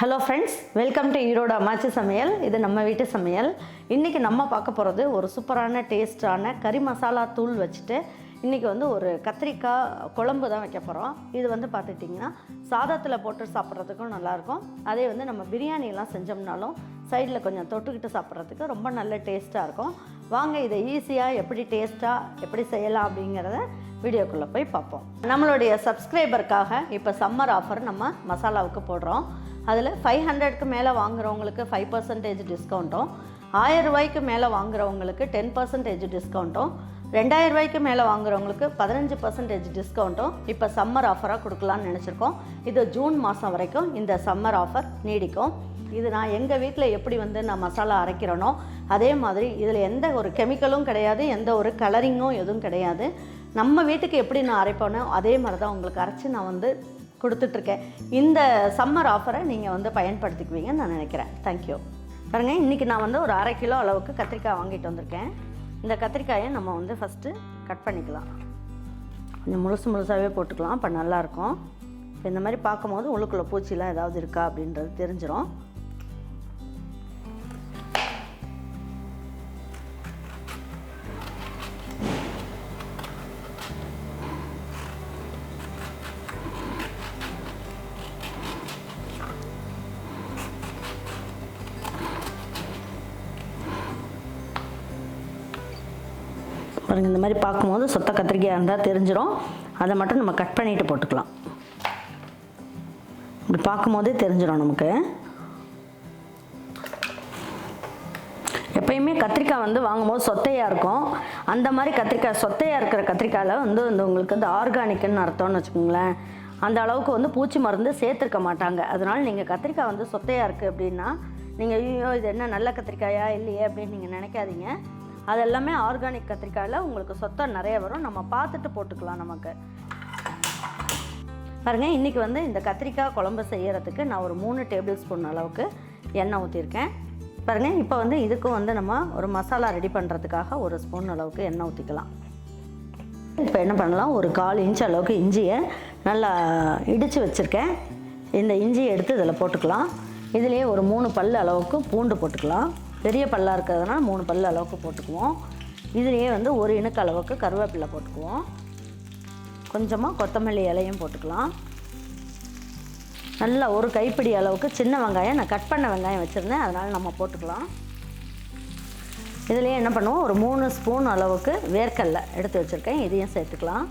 Hello friends welcome to Erode அம்மாச்சி சமையல் இது நம்ம வீட்டு சமையல். இன்றைக்கி நம்ம பார்க்க போகிறது ஒரு சூப்பரான டேஸ்டான கறி மசாலா தூள் வச்சுட்டு இன்றைக்கி வந்து ஒரு கத்திரிக்காய் குழம்பு தான் வைக்க போகிறோம் இது வந்து பார்த்துட்டிங்கன்னா சாதத்தில் போட்டு சாப்பிட்றதுக்கும் நல்லாயிருக்கும். அதே வந்து நம்ம பிரியாணியெல்லாம் செஞ்சோம்னாலும் சைடில் கொஞ்சம் தொட்டுக்கிட்டு சாப்பிட்றதுக்கு ரொம்ப நல்ல டேஸ்ட்டாக இருக்கும். வாங்க இதை ஈஸியாக எப்படி டேஸ்ட்டாக எப்படி செய்யலாம் அப்படிங்கிறத வீடியோக்குள்ளே போய் பார்ப்போம். நம்மளுடைய சப்ஸ்கிரைபருக்காக இப்போ சம்மர் ஆஃபர் நம்ம மசாலாவுக்கு போடுறோம். அதில் ஃபைவ் ஹண்ட்ரட்க்கு மேலே வாங்குறவங்களுக்கு ஃபைவ் பர்சன்டேஜ் டிஸ்கவுண்ட்டும் ஆயிரம் ரூபாய்க்கு மேலே வாங்குறவங்களுக்கு டென் பர்சன்டேஜ் டிஸ்கவுண்ட்டும் ரெண்டாயிரம் ரூபாய்க்கு மேலே வாங்குறவங்களுக்கு பதினஞ்சு பர்சன்டேஜ் டிஸ்கவுண்ட்டும் இப்போ சம்மர் ஆஃபராக கொடுக்கலான்னு நினச்சிருக்கோம். இது ஜூன் மாதம் வரைக்கும் இந்த சம்மர் ஆஃபர் நீடிக்கும். இது நான் எங்கள் வீட்டில் எப்படி வந்து நான் மசாலா அரைக்கிறேனோ அதே மாதிரி இதில் எந்த ஒரு கெமிக்கலும் கிடையாது எந்த ஒரு கலரிங்கும் எதுவும் கிடையாது. நம்ம வீட்டுக்கு எப்படி நான் அரைப்பேனோ அதே மாதிரி தான் உங்களுக்கு அரைச்சி நான் வந்து கொடுத்துட்ருக்கேன். இந்த சம்மர் ஆஃபரை நீங்கள் வந்து பயன்படுத்திக்குவீங்கன்னு நான் நினைக்கிறேன். தேங்க்யூ பாருங்கள் இன்றைக்கி நான் வந்து ஒரு அரை கிலோ அளவுக்கு கத்திரிக்காய் வாங்கிட்டு வந்திருக்கேன். இந்த கத்திரிக்காயை நம்ம வந்து ஃபஸ்ட்டு கட் பண்ணிக்கலாம். கொஞ்சம் முழுசு முழுசாகவே போட்டுக்கலாம் அப்போ நல்லாயிருக்கும். இப்போ இந்த மாதிரி பார்க்கும்போது உள்ளுக்குள்ளே பூச்சிலாம் ஏதாவது இருக்கா அப்படின்றது தெரிஞ்சிடும் பாருங்கள் இந்த மாதிரி பார்க்கும்போது சொத்த கத்திரிக்காய் இருந்தால் தெரிஞ்சிடும் அதை மட்டும் நம்ம கட் பண்ணிட்டு போட்டுக்கலாம். இப்படி பார்க்கும்போதே தெரிஞ்சிடும் நமக்கு. எப்பயுமே கத்திரிக்காய் வந்து வாங்கும்போது சொத்தையாக இருக்கும். அந்த மாதிரி கத்திரிக்காய் சொத்தையாக இருக்கிற கத்திரிக்காயில் வந்து வந்து உங்களுக்கு வந்து ஆர்கானிக்குன்னு அர்த்தம்னு வச்சுக்கோங்களேன். அந்த அளவுக்கு வந்து பூச்சி மருந்து சேர்த்துருக்க மாட்டாங்க. அதனால் நீங்கள் கத்திரிக்காய் வந்து சொத்தையாக இருக்குது அப்படின்னா நீங்கள் ஐயோ இது என்ன நல்ல கத்திரிக்காயா? இல்லையே அப்படின்னு நீங்கள் நினைக்காதீங்க. அது எல்லாமே ஆர்கானிக் கத்திரிக்காயில் உங்களுக்கு சொத்தம் நிறைய வரும். நம்ம பார்த்துட்டு போட்டுக்கலாம் நமக்கு. பாருங்கள் இன்றைக்கி வந்து இந்த கத்திரிக்காய் குழம்பு செய்கிறதுக்கு நான் ஒரு மூணு டேபிள் ஸ்பூன் அளவுக்கு எண்ணெய் ஊற்றிருக்கேன் பாருங்கள் இப்போ வந்து இதுக்கும் வந்து நம்ம ஒரு மசாலா ரெடி பண்ணுறதுக்காக ஒரு ஸ்பூன் அளவுக்கு எண்ணெய் ஊற்றிக்கலாம் இப்போ என்ன பண்ணலாம்? ஒரு கால் இன்ச் அளவுக்கு இஞ்சியை நல்லா இடித்து வச்சுருக்கேன். இந்த இஞ்சியை எடுத்து இதில் போட்டுக்கலாம். இதுலேயே ஒரு மூணு பல் அளவுக்கு பூண்டு போட்டுக்கலாம். பெரிய பல்லாக இருக்கிறதுனால மூணு பல் அளவுக்கு போட்டுக்குவோம். இதுலேயே வந்து ஒரு இணுக்கு அளவுக்கு கருவேப்பிலை போட்டுக்குவோம். கொஞ்சமாக கொத்தமல்லி இலையும் போட்டுக்கலாம். நல்லா ஒரு கைப்பிடி அளவுக்கு சின்ன வெங்காயம். நான் கட் பண்ண வெங்காயம் வச்சுருந்தேன். அதனால் நம்ம போட்டுக்கலாம். இதுலேயே என்ன பண்ணுவோம்? ஒரு மூணு ஸ்பூன் அளவுக்கு வேர்க்கடலை எடுத்து வச்சுருக்கேன். இதையும் சேர்த்துக்கலாம்.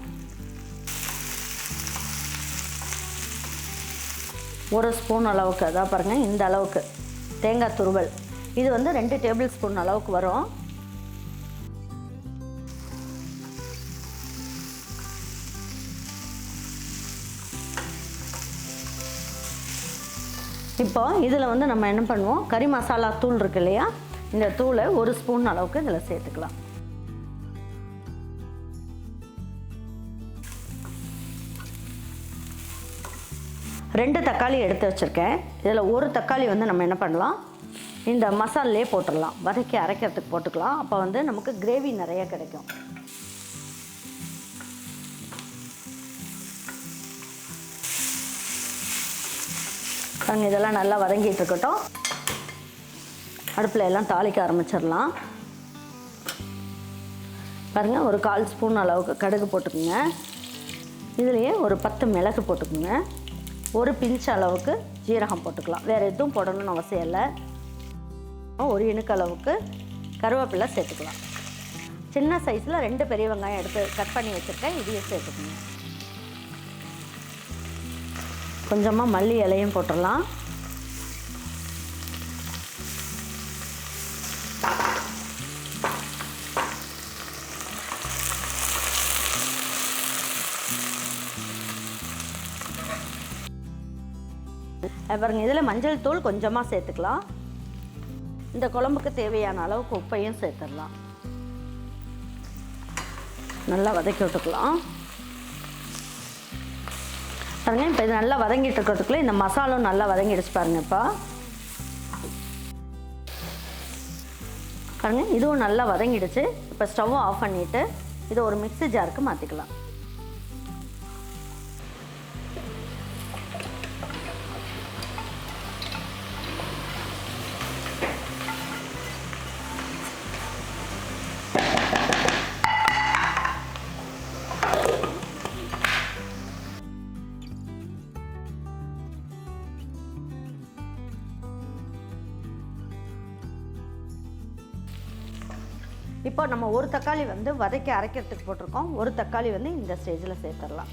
ஒரு ஸ்பூன் அளவுக்கு அதான் பாருங்கள் இந்த அளவுக்கு. தேங்காய் துருவல். இது வந்து ரெண்டு டேபிள் ஸ்பூன் அளவுக்கு வரும். இப்போ இதில் வந்து நம்ம என்ன பண்ணுவோம்? கறி மசாலா தூள் இருக்கு இல்லையா? இந்த தூளை ஒரு ஸ்பூன் அளவுக்கு இதில் சேர்த்துக்கலாம். ரெண்டு தக்காளி எடுத்து வச்சுருக்கேன். இதில் ஒரு தக்காளி வந்து நம்ம என்ன பண்ணலாம்? இந்த மசாலே போட்டுடலாம். வதக்கி அரைக்கிறதுக்கு போட்டுக்கலாம். அப்போ வந்து நமக்கு கிரேவி நிறைய கிடைக்கும். பாருங்க இதெல்லாம் நல்லா வதங்கிட்டு இருக்கட்டும். அடுப்பில் எல்லாம் தாளிக்க ஆரம்பிச்சிடலாம். பாருங்கள் ஒரு கால் ஸ்பூன் அளவுக்கு கடுகு போட்டுக்கோங்க. இதுலேயே ஒரு பத்து மிளகு போட்டுக்கோங்க. ஒரு பிஞ்ச் அளவுக்கு ஜீரகம் போட்டுக்கலாம். வேறு எதுவும் போடணும்னு அவசியம் இல்லை. ஒரு இணுக்கு அளவுக்கு கருவேப்பிலை சேர்த்துக்கலாம். சின்ன சைஸில் ரெண்டு பெரிய வெங்காயம் எடுத்து கட் பண்ணி வச்சுருக்கேன். இதையும் சேர்த்துக்கணும் கொஞ்சமாக மல்லி இலையும் போட்டுடலாம். பாருங்க இதில் மஞ்சள் தூள் கொஞ்சமாக சேர்த்துக்கலாம். இந்த குழம்புக்கு தேவையான அளவுக்கு உப்பையும் சேர்த்துடலாம். நல்லா வதக்கி விட்டுக்கலாம். பாருங்க இப்போ இது நல்லா வதங்கிட்டு இருக்கிறதுக்குள்ளே இந்த மசாலும் நல்லா வதங்கிடுச்சு பாருங்க இப்போ. பாருங்க இதுவும் நல்லா வதங்கிடுச்சு. இப்போ ஸ்டவ் ஆஃப் பண்ணிவிட்டு இதை ஒரு மிக்ஸி ஜாருக்கு மாற்றிக்கலாம் இப்போ நம்ம ஒரு தக்காளி வந்து வதக்கி அரைக்கிறதுக்கு போட்டிருக்கோம். ஒரு தக்காளி வந்து இந்த ஸ்டேஜில் சேர்த்துடலாம்.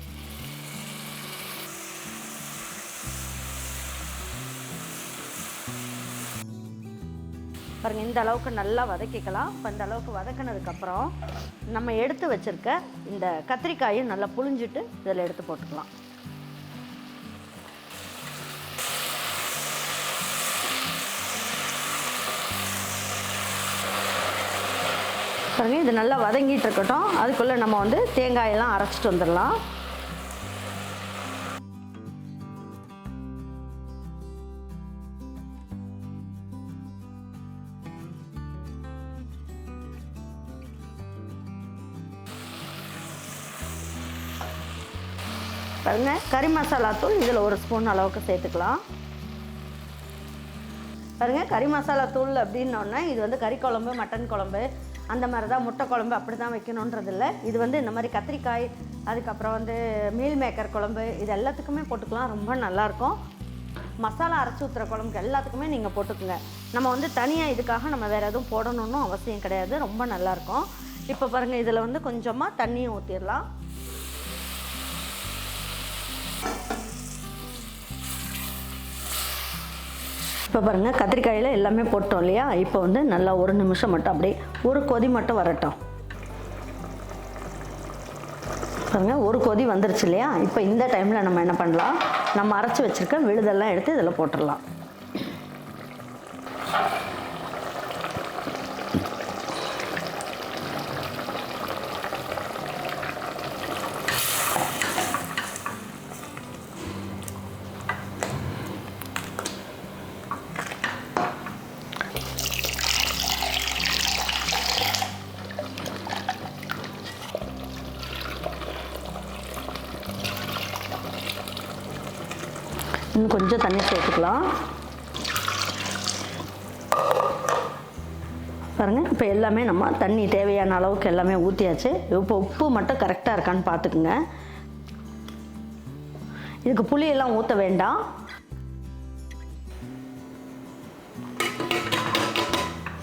பாருங்கள் இந்த அளவுக்கு நல்லா வதக்கிக்கலாம். இப்போ இந்த அளவுக்கு வதக்கினதுக்கப்புறம் நம்ம எடுத்து வச்சுருக்க இந்த கத்திரிக்காயும் நல்லா புழிஞ்சிட்டு இதில் எடுத்து போட்டுக்கலாம். பாருங்கள் இது நல்லா வதங்கிட்டு இருக்கட்டும். அதுக்குள்ளே நம்ம வந்து தேங்காயெல்லாம் அரைச்சிட்டு வந்துடலாம். பாருங்க கறி மசாலா தூள் இதில் ஒரு ஸ்பூன் அளவுக்கு சேர்த்துக்கலாம். பாருங்கள் கறி மசாலா தூள் அப்படின்னோடனே இது வந்து கறி குழம்பு மட்டன் குழம்பு அந்த மாதிரி தான் முட்டை குழம்பு அப்படி தான் வைக்கணுன்றது இல்லை இது வந்து இந்த மாதிரி கத்திரிக்காய் அதுக்கப்புறம் வந்து மீல் மேக்கர் குழம்பு இது எல்லாத்துக்குமே போட்டுக்கலாம். ரொம்ப நல்லாயிருக்கும். மசாலா அரைச்சி ஊற்றுற குழம்புக்கு எல்லாத்துக்குமே நீங்கள் போட்டுக்கோங்க. நம்ம வந்து தனியாக இதுக்காக நம்ம வேறு எதுவும் போடணும்னு அவசியம் கிடையாது. ரொம்ப நல்லாயிருக்கும். இப்போ பாருங்கள் இதில் வந்து கொஞ்சமாக தண்ணியும் ஊற்றிடலாம் இப்போ பாருங்கள் கத்திரிக்காயில் எல்லாமே போட்டோம் இல்லையா? இப்போ வந்து நல்லா ஒரு நிமிஷம் மட்டும் அப்படியே ஒரு கொதி மட்டும் வரட்டும். பாருங்கள் ஒரு கொதி வந்துருச்சு இல்லையா? இப்போ இந்த டைமில் நம்ம என்ன பண்ணலாம்? நம்ம அரைச்சி வச்சுருக்க விழுதெல்லாம் எடுத்து இதில் போட்டுடலாம். இன்னும் கொஞ்சம் தண்ணி சேர்த்துக்கலாம். பாருங்கள் இப்போ எல்லாமே நம்ம தண்ணி தேவையான அளவுக்கு எல்லாமே ஊற்றியாச்சு இப்போ உப்பு மட்டும் கரெக்டாக இருக்கான்னு பார்த்துக்குங்க. இதுக்கு புளியெல்லாம் ஊற்ற வேண்டாம்.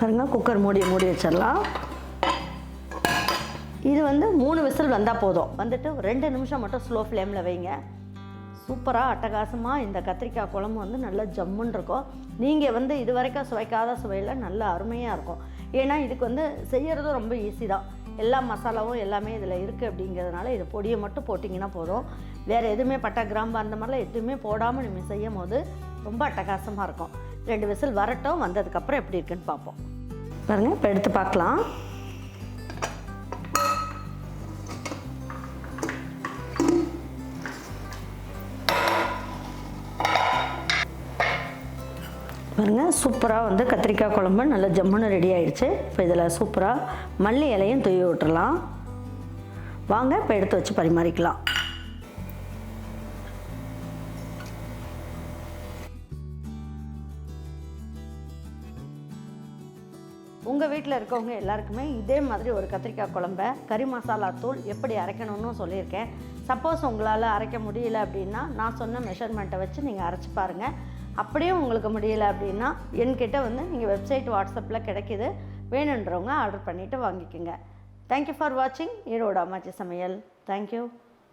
பாருங்கள் குக்கர் மூடி மூடி வச்சிடலாம். இது வந்து மூணு விசில் வந்தால் போதும். வந்துட்டு ஒரு ரெண்டு நிமிஷம் மட்டும் ஸ்லோ ஃப்ளேமில் வைங்க. சூப்பராக அட்டகாசமாக இந்த கத்திரிக்காய் குழம்பு வந்து நல்லா ஜம்முன்னு இருக்கும். நீங்கள் வந்து இது வரைக்கும் சுவைக்காத சுவையில் நல்ல அருமையாக இருக்கும். ஏன்னா இதுக்கு வந்து செய்கிறதும் ரொம்ப ஈஸி தான். எல்லா மசாலாவும் எல்லாமே இதில் இருக்குது அப்படிங்கிறதுனால இது பொடியை மட்டும் போட்டிங்கன்னா போதும். வேறு எதுவுமே பட்டை கிராம்பு அந்த மாதிரிலாம் எதுவுமே போடாமல் நீங்கள் செய்யும் போது ரொம்ப அட்டகாசமாக இருக்கும். ரெண்டு விசில் வரட்டும் வந்ததுக்கப்புறம் எப்படி இருக்குன்னு பார்ப்போம். பாருங்கள் இப்போ எடுத்து பார்க்கலாம். பாருங்கள் சூப்பராக வந்து கத்திரிக்காய் குழம்பு நல்ல ஜம்முன்னு ரெடி ஆயிடுச்சு. இப்போ இதில் சூப்பராக மல்லி இலையும் தூவி விட்டுறலாம். வாங்க இப்போ எடுத்து வச்சு பரிமாறிக்கலாம். உங்கள் வீட்டில் இருக்கவங்க எல்லாருக்குமே இதே மாதிரி ஒரு கத்திரிக்காய் குழம்ப கறி மசாலா தூள் எப்படி அரைக்கணும்னு சொல்லியிருக்கேன். சப்போஸ் உங்களால் அரைக்க முடியல அப்படின்னா நான் சொன்ன மெஷர்மெண்ட்டை வச்சு நீங்கள் அரைச்சி பாருங்கள் அப்படியே உங்களுக்கு முடியல அப்படின்னா என்கிட்ட வந்து நீங்கள் வெப்சைட் வாட்ஸ்அப்பில் கிடைக்கிது. வேணுன்றவங்க ஆர்டர் பண்ணிவிட்டு வாங்கிக்கோங்க. தேங்க்யூ ஃபார் வாட்சிங் ஈரோடு அம்மாச்சி சமையல். தேங்க்யூ